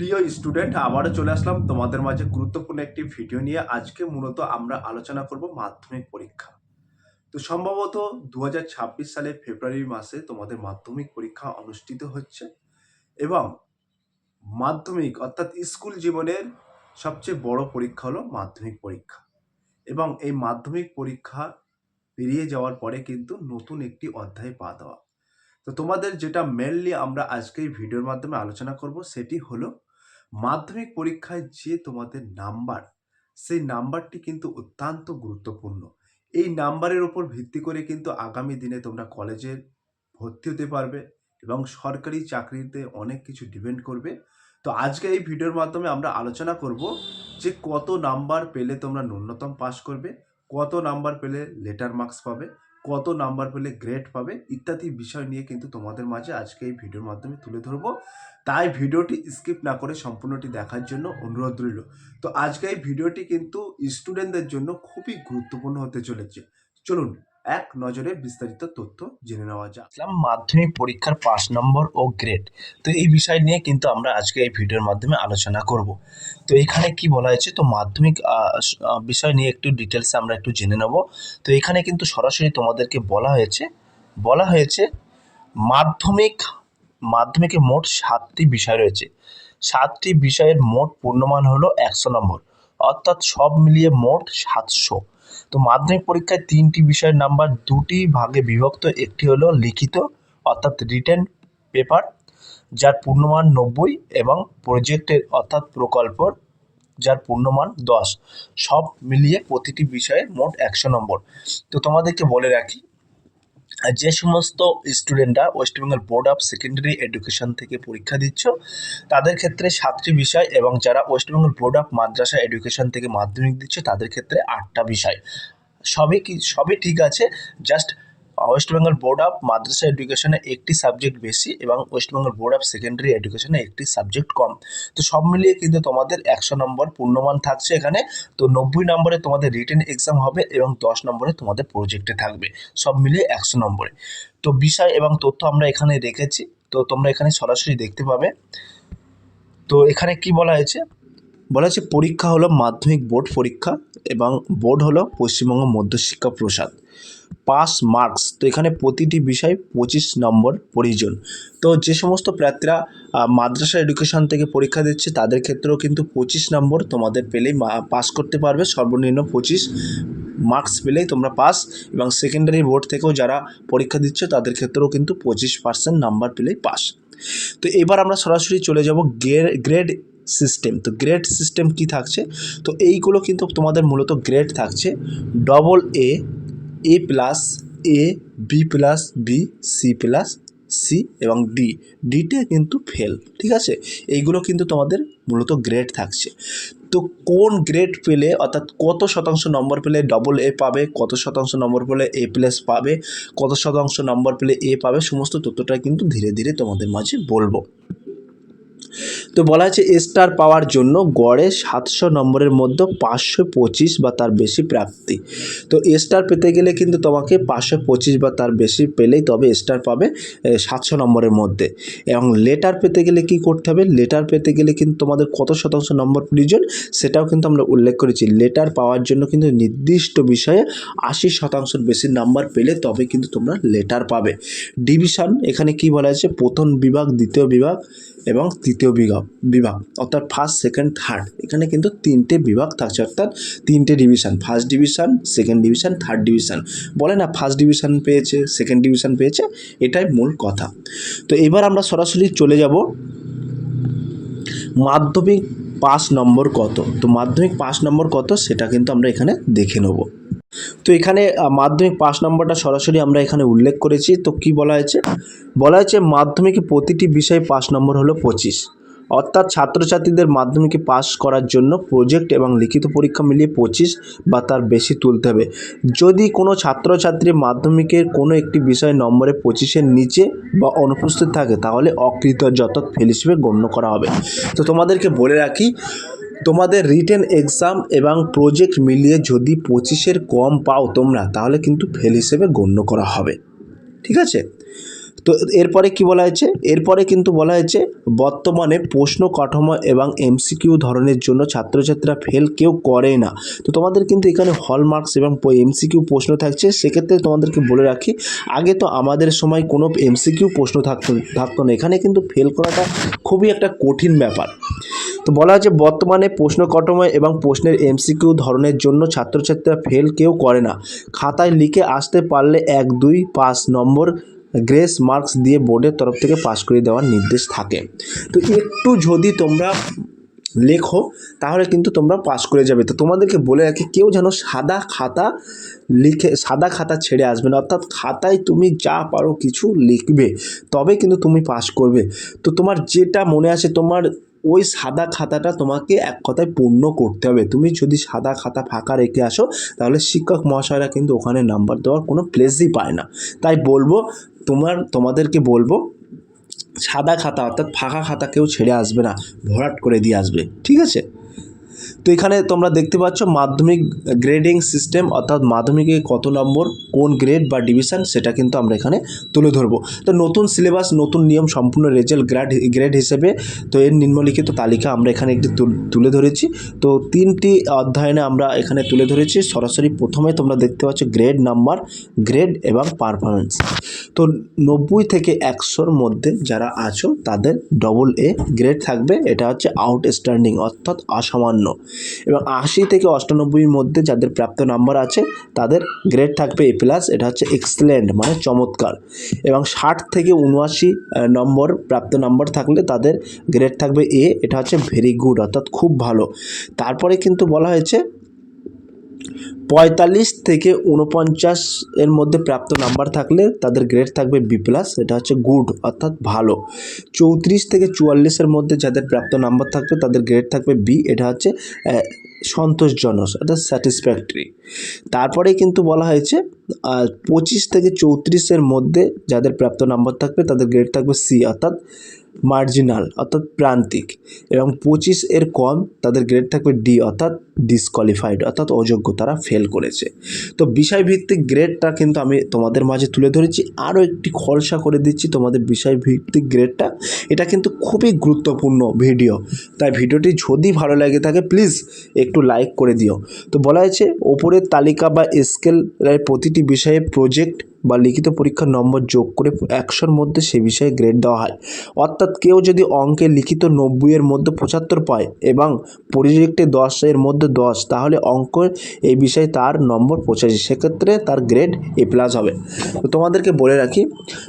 প্রিয় স্টুডেন্ট আবারও চলে আসলাম তোমাদের মাঝে গুরুত্বপূর্ণ একটি ভিডিও নিয়ে। আজকে মূলত আমরা আলোচনা করব মাধ্যমিক পরীক্ষা। তো সম্ভবত দু হাজার ছাব্বিশ সালে ফেব্রুয়ারি মাসে তোমাদের মাধ্যমিক পরীক্ষা অনুষ্ঠিত হচ্ছে এবং মাধ্যমিক অর্থাৎ স্কুল জীবনের সবচেয়ে বড় পরীক্ষা হলো মাধ্যমিক পরীক্ষা। এবং এই মাধ্যমিক পরীক্ষা পেরিয়ে যাওয়ার পরে কিন্তু নতুন একটি অধ্যায় পা দেওয়া। তো তোমাদের যেটা মেনলি আমরা আজকে এই ভিডিওর মাধ্যমে আলোচনা করব, সেটি হলো মাধ্যমিক পরীক্ষায় যে তোমাদের নাম্বার, সেই নাম্বারটি কিন্তু অত্যন্ত গুরুত্বপূর্ণ। এই নাম্বারের ওপর ভিত্তি করে কিন্তু আগামী দিনে তোমরা কলেজে ভর্তি হতে পারবে এবং সরকারি চাকরিতে অনেক কিছু ডিপেন্ড করবে। তো আজকে এই ভিডিওর মাধ্যমে আমরা আলোচনা করব যে কত নাম্বার পেলে তোমরা ন্যূনতম পাস করবে, কত নাম্বার পেলে লেটার মার্কস পাবে কত নাম্বার পেলে গ্রেড পাবে ইত্যাদি বিষয় নিয়ে কিন্তু তোমাদের মাঝে আজকে এই ভিডিওর মাধ্যমে তুলে ধরব। তাই ভিডিওটি স্কিপ না করে সম্পূর্ণটি দেখার জন্য অনুরোধ রইল। তো আজকে এই ভিডিওটি কিন্তু স্টুডেন্টদের জন্য খুবই গুরুত্বপূর্ণ হতে চলেছে। চলুন এক নজরে বিস্তারিত তথ্য জেনে নেওয়া যাক। ইসলাম মাধ্যমিক পরীক্ষার পাঁচ নম্বর ও গ্রেড তো এই বিষয় নিয়ে কিন্তু আমরা আজকে এই ভিডিওর মাধ্যমে আলোচনা করব। তো এখানে কি বলা হয়েছে? তো মাধ্যমিক বিষয় নিয়ে একটু ডিটেলসে আমরা একটু জেনে নেব। তো এখানে কিন্তু সরাসরি তোমাদেরকে বলা হয়েছে বলা হয়েছে মাধ্যমিক, মাধ্যমিকে মোট সাতটি বিষয় রয়েছে। সাতটি বিষয়ের মোট পূর্ণমান হলো একশো নম্বর। অর্থাৎ সব মিলিয়ে মোট সাতশো। তো মাধ্যমিক পরীক্ষায় তিনটি বিষয়ের নাম্বার দুটি ভাগে বিভক্ত, একটি হলো লিখিত, অর্থাৎ রিটেন পেপার যার পূর্ণমান নব্বই এবং প্রজেক্টের অর্থাৎ প্রকল্পর যার পূর্ণমান দশ। সব মিলিয়ে প্রতিটি বিষয়ে মোট একশো নম্বর। তো তোমাদেরকে বলে রাখি যে সমস্ত স্টুডেন্টরা West Bengal board of secondary education থেকে পরীক্ষা দিচ্ছ, তাদের ক্ষেত্রে সাতটি বিষয় এবং যারা West Bengal board of madrasah education থেকে মাধ্যমিক দিচ্ছে, তাদের ক্ষেত্রে আটটা বিষয়। সবই কি, সবই ঠিক আছে just West Bengal board of Madrasah এডুকেশনে একটি সাবজেক্ট বেশি এবং West Bengal board of secondary এডুকেশনে একটি সাবজেক্ট কম। তো সব মিলিয়ে কিন্তু তোমাদের একশো নম্বর পূর্ণমান থাকছে এখানে। তো নব্বই নম্বরে তোমাদের রিটেন এক্সাম হবে এবং দশ নম্বরে তোমাদের প্রজেক্টে থাকবে। সব মিলিয়ে একশো নম্বরে। তো বিষয় এবং তথ্য আমরা এখানে রেখেছি। তো তোমরা এখানে সরাসরি দেখতে পাবে। তো এখানে কি বলা হয়েছে? বলা হয়েছে পরীক্ষা হলো মাধ্যমিক বোর্ড পরীক্ষা এবং বোর্ড হলো পশ্চিমবঙ্গ মধ্যশিক্ষা প্রসাদ। পাস মার্কস, তো এখানে প্রতিটি বিষয় পঁচিশ নম্বর প্রয়োজন। তো যে সমস্ত প্রার্থীরা মাদ্রাসা এডুকেশন থেকে পরীক্ষা দিচ্ছে, তাদের ক্ষেত্রেও কিন্তু পঁচিশ নম্বর তোমাদের পেলেই পাস করতে পারবে। সর্বনিম্ন পঁচিশ মার্কস পেলেই তোমরা পাস এবং সেকেন্ডারি বোর্ড থেকেও যারা পরীক্ষা দিচ্ছে, তাদের ক্ষেত্রেও কিন্তু পঁচিশ পার্সেন্ট নাম্বার পেলেই পাস। তো এবার আমরা সরাসরি চলে যাব গ্রেড সিস্টেম তো গ্রেড সিস্টেম কি থাকছে? তো এইগুলো কিন্তু তোমাদের মূলত গ্রেড থাকছে double A A plus A B plus B C plus C এবং ডি ডিতে কিন্তু ফেল ঠিক আছে? এইগুলো কিন্তু তোমাদের মূলত গ্রেড থাকছে। তো কোন গ্রেড পেলে, অর্থাৎ কত শতাংশ নম্বর পেলে ডবল এ পাবে, কত শতাংশ নম্বর পেলে এ প্লাস পাবে, কত শতাংশ নম্বর পেলে এ পাবে, সমস্ত তথ্যটা কিন্তু ধীরে ধীরে তোমাদের মাঝে বলব। তো বলা আছে স্টার পাওয়ার জন্য গড়ে সাতশো নম্বরের মধ্যে পাঁচশো পঁচিশ বা তার বেশি প্রাপ্তি। তো স্টার পেতে গেলে কিন্তু তোমাকে পাঁচশো পঁচিশ বা তার বেশি পেলেই তবে স্টার পাবে সাতশো নম্বরের মধ্যে। এবং লেটার পেতে গেলে কি করতে হবে? লেটার পেতে গেলে কিন্তু তোমাদের কত শতাংশ নম্বর প্রয়োজন সেটাও কিন্তু আমরা উল্লেখ করেছি। লেটার পাওয়ার জন্য কিন্তু নির্দিষ্ট বিষয়ে আশি শতাংশের বেশি নাম্বার পেলে তবে কিন্তু তোমরা লেটার পাবে। ডিভিশন এখানে কি বলা আছে প্রথম বিভাগ, দ্বিতীয় বিভাগ এবং তৃতীয় বিভাগ বিভাগ, অর্থাৎ ফার্স্ট সেকেন্ড থার্ড এখানে কিন্তু তিনটে বিভাগ থাকছে, অর্থাৎ তিনটে division first division second division third division বলে না ফার্স্ট ডিভিশন পেয়েছে সেকেন্ড ডিভিশন পেয়েছে, এটাই মূল কথা। তো এবার আমরা সরাসরি চলে যাব। মাধ্যমিক পাস নম্বর কত? তো মাধ্যমিক পাস নম্বর কত? সেটা কিন্তু আমরা এখানে দেখে নেব। তো এখানে মাধ্যমিক পাস নম্বরটা সরাসরি আমরা এখানে উল্লেখ করেছি। তো কি বলা হয়েছে? বলা হয়েছে মাধ্যমিকে প্রতিটি বিষয়ে পাস নম্বর হলো পঁচিশ। অর্থাৎ ছাত্রছাত্রীদের মাধ্যমিকে পাস করার জন্য প্রজেক্ট এবং লিখিত পরীক্ষা মিলিয়ে পঁচিশ বা তার বেশি তুলতে হবে। যদি কোনো ছাত্রছাত্রী মাধ্যমিকের কোনো একটি বিষয় নম্বরে পঁচিশের নিচে বা অনুপস্থিত থাকে, তাহলে অকৃতজ্ঞ অর্থাৎ ফেল হিসেবে গণ্য করা হবে। তো তোমাদেরকে বলে রাখি তোমাদের রিটেন এক্সাম এবং প্রজেক্ট মিলিয়ে যদি পঁচিশের কম পাও তোমরা, তাহলে কিন্তু ফেল হিসেবে গণ্য করা হবে। ঠিক আছে? তো এরপরে কি বলা হয়েছে? এরপরে কিন্তু বলা হয়েছে, বর্তমানে প্রশ্ন কাঠামো এবং এমসিকিউ ধরনের জন্য ছাত্রছাত্রীরা ফেল কেউ করে না। তো তোমাদের কিন্তু এখানে হলমার্কস এবং এমসিকিউ প্রশ্ন থাকছে, সেক্ষেত্রে তোমাদেরকে বলে রাখি, আগে তো আমাদের সময় কোনো এমসিকিউ প্রশ্ন থাকতো থাকতো না। এখানে কিন্তু ফেল করাটা খুবই একটা কঠিন ব্যাপার। তো বলা হচ্ছে বর্তমানে প্রশ্ন কাঠামো এবং প্রশ্নের এমসিকিউ ধরনের জন্য ছাত্রছাত্রীরা ফেল কেউ করে না। খাতায় লিখে আসতে পারলে এক, দুই, পাঁচ নম্বর গ্রেস মার্কস দিয়ে বোর্ডের তরফ থেকে পাস করে দেওয়ার নির্দেশ থাকে। তো একটু যদি তোমরা লেখো, তাহলে কিন্তু তোমরা পাস করে যাবে। তো তোমাদেরকে বলে রাখি, কেউ যেন সাদা খাতা লিখে, সাদা খাতা ছেড়ে আসবে না। অর্থাৎ খাতায় তুমি যা পারো কিছু লিখবে, তবে কিন্তু তুমি পাস করবে। তো তোমার যেটা মনে আছে, তোমার ওই সাদা খাতাটা তোমাকে এক কথায় পূর্ণ করতে হবে। তুমি যদি সাদা খাতা ফাঁকা রেখে আসো, তাহলে শিক্ষক মহাশয়রা কিন্তু ওখানে নাম্বার দেওয়ার কোনো প্লেসই পায় না। তাই বলব তোমার, তোমাদেরকে বলব, সাদা খাতা, অর্থাৎ ফাঁকা খাতা কেউ ছেড়ে আসবে না, ভরাট করে দিয়ে আসবে, ঠিক আছে? তো এখানে তোমরা দেখতে পাচ্ছ মাধ্যমিক গ্রেডিং সিস্টেম অর্থাৎ মাধ্যমিকে কত নম্বর, কোন গ্রেড বা ডিভিশন সেটা কিন্তু আমরা এখানে তুলে ধরবো। তো নতুন সিলেবাস নতুন নিয়ম, সম্পূর্ণ রেজাল্ট গ্রেড গ্রেড হিসেবে, তো এর নিম্নলিখিত তালিকা আমরা এখানে একটি তুল- ধরেছি। তো তিনটি অধ্যয়নে আমরা এখানে তুলে ধরেছি। সরাসরি প্রথমে তোমরা দেখতে পাচ্ছ গ্রেড নাম্বার গ্রেড এবং পারফরমেন্স তো নব্বই থেকে একশোর মধ্যে যারা আছো, তাদের ডবল এ গ্রেড থাকবে। এটা হচ্ছে আউটস্ট্যান্ডিং অর্থাৎ অসামান্য। এবং আশি থেকে অষ্টানব্বইয়ের মধ্যে যাদের প্রাপ্ত নাম্বার আছে, তাদের গ্রেড থাকবে এ প্লাস এটা হচ্ছে এক্সেলেন্ট মানে চমৎকার। এবং ষাট থেকে উনআশি নম্বর, প্রাপ্ত নাম্বার থাকলে তাদের গ্রেড থাকবে এ এটা হচ্ছে ভেরি গুড অর্থাৎ খুব ভালো। তারপরে কিন্তু বলা হয়েছে পঁয়তাল্লিশ থেকে উনপঞ্চাশ এর মধ্যে প্রাপ্ত নাম্বার থাকলে তাদের গ্রেড থাকবে বি প্লাস এটা হচ্ছে গুড অর্থাৎ ভালো। চৌত্রিশ থেকে চুয়াল্লিশের মধ্যে যাদের প্রাপ্ত নাম্বার থাকবে, তাদের গ্রেড থাকবে বি এটা হচ্ছে সন্তোষজনক অর্থাৎ স্যাটিসফ্যাক্টরি তারপরে কিন্তু বলা হয়েছে পঁচিশ থেকে চৌত্রিশের মধ্যে যাদের প্রাপ্ত নাম্বার থাকবে, তাদের গ্রেড থাকবে সি অর্থাৎ মার্জিনাল অর্থাৎ প্রান্তিক, এবং পঁচিশ এর কম তাদের গ্রেড থাকবে ডি অর্থাৎ ডিসকোয়ালিফাইড অর্থাৎ অযোগ্য, তারা ফেল করেছে। তো বিষয়ভিত্তিক গ্রেডটা কিন্তু আমি তোমাদের মাঝে তুলে ধরেছি, আরও একটি খলসা করে দিচ্ছি তোমাদের বিষয়ভিত্তিক গ্রেডটা এটা কিন্তু খুবই গুরুত্বপূর্ণ ভিডিও তাই ভিডিওটি যদি ভালো লাগে থাকে প্লিজ একটু লাইক করে দিও। তো বলা হয়েছে, ওপরের তালিকা বা স্কেলের প্রতিটি বিষয়ে প্রজেক্ট বা লিখিত পরীক্ষার নম্বর যোগ করে একশোর মধ্যে সে বিষয়ে গ্রেড দেওয়া হয়। অর্থাৎ কেউ যদি অঙ্কে লিখিত নব্বইয়ের মধ্যে পঁচাত্তর পায় এবং প্রজেক্টে দশের মধ্যে দশ, তাহলে অঙ্ক এই বিষয়ে তার নম্বর পঁচাশি। সেক্ষেত্রে তার গ্রেড এ প্লাস হবে। তো তোমাদেরকে বলে রাখি,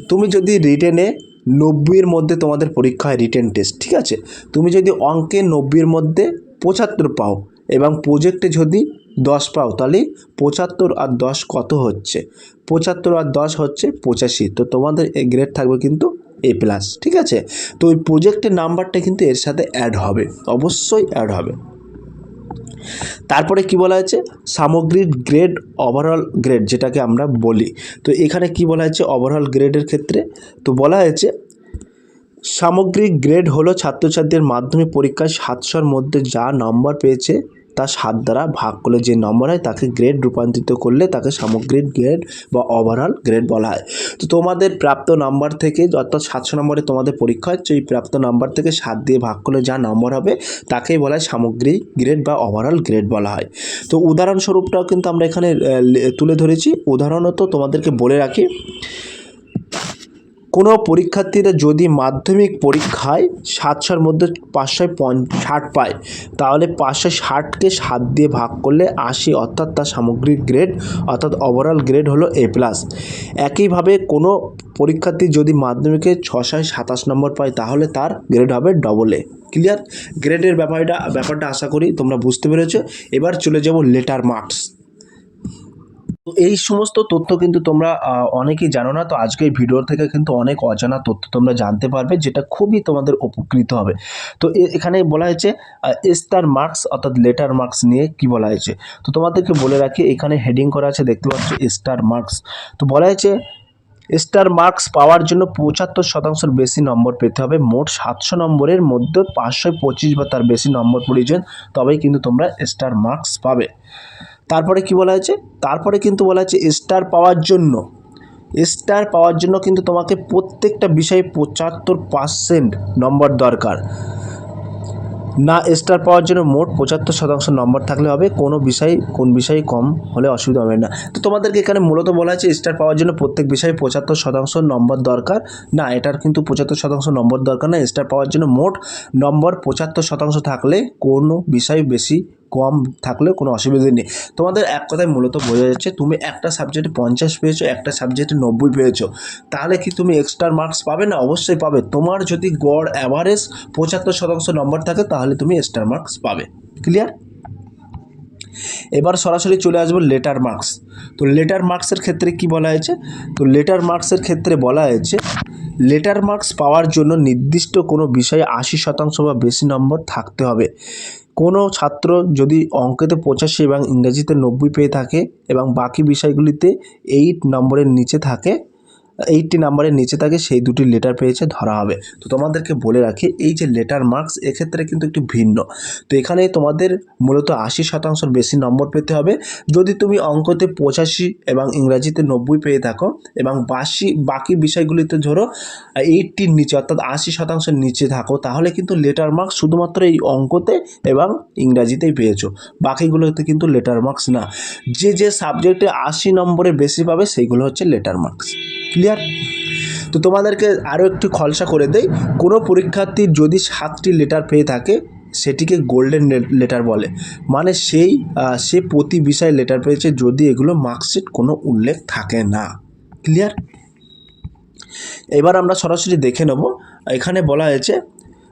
তুমি যদি রিটেনে নব্বইয়ের মধ্যে তোমাদের পরীক্ষা হয় রিটেন টেস্ট ঠিক আছে? তুমি যদি অঙ্কে নব্বইয়ের মধ্যে পঁচাত্তর পাও এবং প্রজেক্টে যদি দশ পাও, তাহলে পঁচাত্তর আর দশ কত হচ্ছে? পঁচাত্তর আর দশ হচ্ছে পঁচাশি। তো তোমাদের এই গ্রেড থাকবে কিন্তু এ প্লাস ঠিক আছে? তো ওই প্রজেক্টের নাম্বারটা কিন্তু এর সাথে অ্যাড হবে, অবশ্যই অ্যাড হবে। তারপরে কি বলা হয়েছে? সামগ্রিক গ্রেড ওভারঅল গ্রেড যেটাকে আমরা বলি। তো এখানে কি বলা হয়েছে? ওভারঅল গ্রেডের ক্ষেত্রে। তো বলা হয়েছে সামগ্রিক গ্রেড হলো ছাত্রছাত্রীদের মাধ্যমিক পরীক্ষায় সাতশোর মধ্যে যা নম্বর পেয়েছে তা সাত দ্বারা ভাগ করলে যে নম্বর হয়, তাকে গ্রেড রূপান্তরিত করলে তাকে সামগ্রিক গ্রেড বা ওভারঅল গ্রেড বলা হয়। তো তোমাদের প্রাপ্ত নাম্বার থেকে অর্থাৎ সাতশো নম্বরে তোমাদের পরীক্ষা হচ্ছে এই প্রাপ্ত নাম্বার থেকে সাত দিয়ে ভাগ করলে যা নম্বর হবে, তাকেই বলা হয় সামগ্রিক গ্রেড বা ওভারঅল গ্রেড বলা হয়। তো উদাহরণস্বরূপটাও কিন্তু আমরা এখানে তুলে ধরেছি। উদাহরণত তোমাদেরকে বলে রাখি। কোনো পরীক্ষার্থীরা যদি মাধ্যমিক পরীক্ষায় সাতশোর মধ্যে পাঁচশোয় পঞ্চ ষাট পায়, তাহলে পাঁচশো ষাটকে সাত দিয়ে ভাগ করলে আশি, অর্থাৎ তার সামগ্রিক গ্রেড অর্থাৎ ওভারঅল গ্রেড হলো এ প্লাস একইভাবে কোনো পরীক্ষার্থী যদি মাধ্যমিকে ছশোয় সাতাশ নম্বর পায়, তাহলে তার গ্রেড হবে ডবল এ ক্লিয়ার গ্রেডের ব্যাপারটা ব্যাপারটা আশা করি তোমরা বুঝতে পেরেছ। এবার চলে যাব লেটার মার্কস এই সমস্ত তথ্য কিন্তু তোমরা অনেকেই জানো না, তো আজকে এই ভিডিও থেকে কিন্তু অনেক অজানা তথ্য তোমরা জানতে পারবে, যেটা খুবই তোমাদের উপকৃত হবে। তো এখানে বলা হয়েছে স্টার মার্কস অর্থাৎ লেটার মার্কস নিয়ে কি বলা হয়েছে? তো তোমাদেরকে বলে রাখি, এখানে হেডিং করা আছে, দেখতে পাচ্ছ স্টার মার্কস। তো বলা হয়েছে স্টার মার্কস পাওয়ার জন্য পঁচাত্তর শতাংশের বেশি নম্বর পেতে হবে, মোট সাতশো নম্বরের মধ্যে পাঁচশো পঁচিশ বা তার বেশি নম্বর প্রয়োজন, তবেই কিন্তু তোমরা স্টার মার্কস পাবে। তারপরে কি বলা হয়েছে? তারপরে কিন্তু বলা হয়েছে স্টার পাওয়ার জন্য। স্টার পাওয়ার জন্য কিন্তু তোমাকে প্রত্যেকটা বিষয়ে পঁচাত্তর পার্সেন্ট নম্বর দরকার। না স্টার পাওয়ার জন্য মোট পঁচাত্তর শতাংশ নম্বর থাকলে হবে, কোনো বিষয়, কোন বিষয়ে কম হলে অসুবিধা হবে না। তো তোমাদেরকে এখানে মূলত বলা হয়েছে স্টার পাওয়ার জন্য প্রত্যেক বিষয়ে পঁচাত্তর শতাংশ নম্বর দরকার। না, এটার কিন্তু পঁচাত্তর শতাংশ নম্বর দরকার না। স্টার পাওয়ার জন্য মোট নম্বর পঁচাত্তর শতাংশ থাকলে কোনো বিষয় বেশি কম থাকলেও কোনো অসুবিধা নেই। তোমাদের এক কথায় মূলত বোঝা যাচ্ছে, তুমি একটা সাবজেক্টে পঞ্চাশ পেয়েছ, একটা সাবজেক্টে নব্বই পেয়েছ। তাহলে কি তুমি এক্সট্রা মার্কস পাবে? না, অবশ্যই পাবে। তোমার যদি গড় অ্যাভারেজ পঁচাত্তর শতাংশ নম্বর থাকে, তাহলে তুমি এক্সট্রা মার্কস পাবে। ক্লিয়ার এবার সরাসরি চলে আসব লেটার মার্কস তো লেটার মার্কসের ক্ষেত্রে কি বলা হয়েছে? তো লেটার মার্কসের ক্ষেত্রে বলা হয়েছে লেটার মার্কস পাওয়ার জন্য নির্দিষ্ট কোনো বিষয়ে আশি শতাংশ বা বেশি নম্বর থাকতে হবে। কোনো ছাত্র যদি অঙ্কেতে পঁচাশি এবং ইংরাজিতে নব্বই পেয়ে থাকে এবং বাকি বিষয়গুলিতে এইট নম্বরের নিচে থাকে এইটটি নাম্বারের নিচে থাকে সেই দুটি লেটার পেয়েছে ধরা হবে। তো তোমাদেরকে বলে রাখি, এই যে লেটার মার্কস এক্ষেত্রে কিন্তু একটু ভিন্ন। তো এখানে তোমাদের মূলত আশি শতাংশের বেশি নম্বর পেতে হবে। যদি তুমি অঙ্কতে পঁচাশি এবং ইংরাজিতে নব্বই পেয়ে থাকো এবং বাসি, বাকি বিষয়গুলিতে ধরো এইটটির নিচে অর্থাৎ আশি শতাংশের নিচে থাকো, তাহলে কিন্তু লেটার মার্কস শুধুমাত্র এই অঙ্কতে এবং ইংরাজিতেই পেয়েছ। বাকিগুলোতে কিন্তু লেটার মার্কস না। যে যে সাবজেক্টে আশি নম্বরের বেশি পাবে, সেইগুলো হচ্ছে লেটার মার্কস ক্লিয়ার তো তোমাদেরকে আরও একটু খলসা করে দেই। কোনো পরীক্ষার্থী যদি সাতটি লেটার পেয়ে থাকে, সেটিকে গোল্ডেন লেটার বলে। মানে সেই সে প্রতি বিষয়ে লেটার পেয়েছে যদি এগুলো মার্কশিট কোনো উল্লেখ থাকে না। ক্লিয়ার এবার আমরা সরাসরি দেখে নেব। এখানে বলা হয়েছে,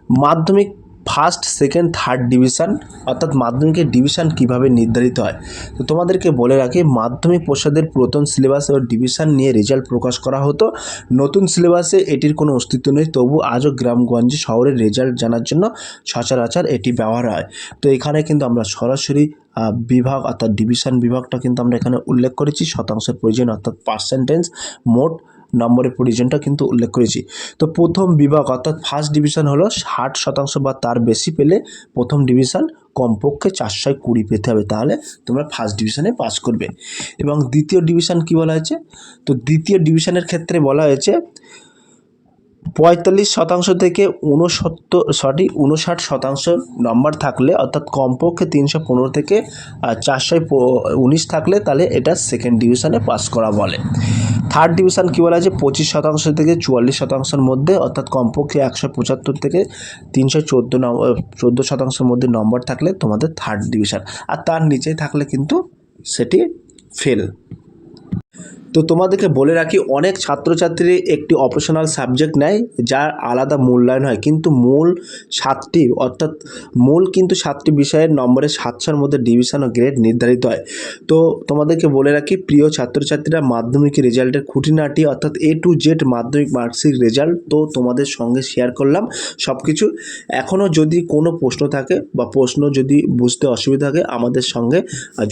মাধ্যমিক ফার্স্ট সেকেন্ড থার্ড ডিভিশন অর্থাৎ মাধ্যমিকের ডিভিশন কীভাবে নির্ধারিত হয়? তো তোমাদেরকে বলে রাখি, মাধ্যমিক পরিষদের পুরাতন সিলেবাস ও ডিভিশন নিয়ে রেজাল্ট প্রকাশ করা হতো। নতুন সিলেবাসে এটির কোনো অস্তিত্ব নেই, তবু আজও গ্রামগঞ্জে শহরের রেজাল্ট জানার জন্য সচরাচর এটি ব্যবহার হয়। তো এখানে কিন্তু আমরা সরাসরি বিভাগ অর্থাৎ ডিভিশন বিভাগটা কিন্তু আমরা এখানে উল্লেখ করেছি, শতাংশের প্রয়োজন, অর্থাৎ পার্সেন্টেজ মোট নম্বরের প্রয়োজনটা কিন্তু উল্লেখ করেছি। তো প্রথম বিভাগ অর্থাৎ ফার্স্ট ডিভিশন হলো ষাট শতাংশ বা তার বেশি পেলে প্রথম ডিভিশন কমপক্ষে চারশোয় কুড়ি পেতে হবে। তাহলে তোমরা ফার্স্ট ডিভিশনে পাস করবে। এবং দ্বিতীয় ডিভিশন কি বলা হয়েছে? তো দ্বিতীয় ডিভিশনের ক্ষেত্রে বলা হয়েছে পঁয়তাল্লিশ শতাংশ থেকে ঊনসত্তর সরি উনষাট শতাংশ নম্বর থাকলে, অর্থাৎ কমপক্ষে তিনশো পনেরো থেকে চারশো উনিশ থাকলে তাহলে এটা সেকেন্ড ডিভিশনে পাস করা বলে। থার্ড ডিভিশন কী বলা হয়েছে? পঁচিশ শতাংশ থেকে চুয়াল্লিশ শতাংশের মধ্যে, অর্থাৎ কমপক্ষে একশো পঁচাত্তর থেকে তিনশো চোদ্দ নম্বর চোদ্দ শতাংশের মধ্যে নম্বর থাকলে তোমাদের থার্ড ডিভিশন আর তার নিচে থাকলে কিন্তু সেটি ফেল তো তোমাদেরকে বলে রাখি, অনেক ছাত্রছাত্রী একটি অপশনাল সাবজেক্ট নেয়, যার আলাদা মূল্যায়ন হয়। কিন্তু মূল সাতটি, অর্থাৎ মূল কিন্তু সাতটি বিষয়ের নম্বরে সাতশোর মধ্যে ডিভিশন ও গ্রেড নির্ধারিত হয়। তো তোমাদেরকে বলে রাখি, প্রিয় ছাত্রছাত্রীরা মাধ্যমিক রেজাল্টের খুঁটিনাটি, অর্থাৎ এ টু জেড মাধ্যমিক মার্কসির রেজাল্ট তো তোমাদের সঙ্গে শেয়ার করলাম সব কিছু এখনও যদি কোনো প্রশ্ন থাকে বা প্রশ্ন যদি বুঝতে অসুবিধা থাকে, আমাদের সঙ্গে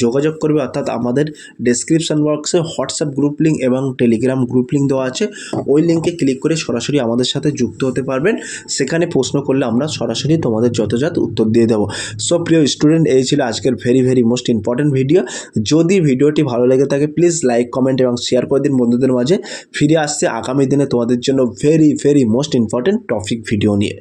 যোগাযোগ করবে, অর্থাৎ আমাদের ডেসক্রিপশন বক্সে হোয়াটসঅ্যাপ গ্রুপ লিঙ্ক এবং টেলিগ্রাম গ্রুপ লিঙ্ক দেওয়া আছে। ওই লিঙ্কে ক্লিক করে সরাসরি আমাদের সাথে যুক্ত হতে পারবেন। সেখানে প্রশ্ন করলে আমরা সরাসরি তোমাদের যথাযথ উত্তর দিয়ে দেবো। সো প্রিয় স্টুডেন্ট এই ছিল আজকের very very most important video যদি ভিডিওটি ভালো লেগে থাকে প্লিজ লাইক কমেন্ট এবং শেয়ার করে দিন বন্ধুদের মাঝে। ফিরে আসছে আগামী দিনে তোমাদের জন্য very very most important topic video নিয়ে।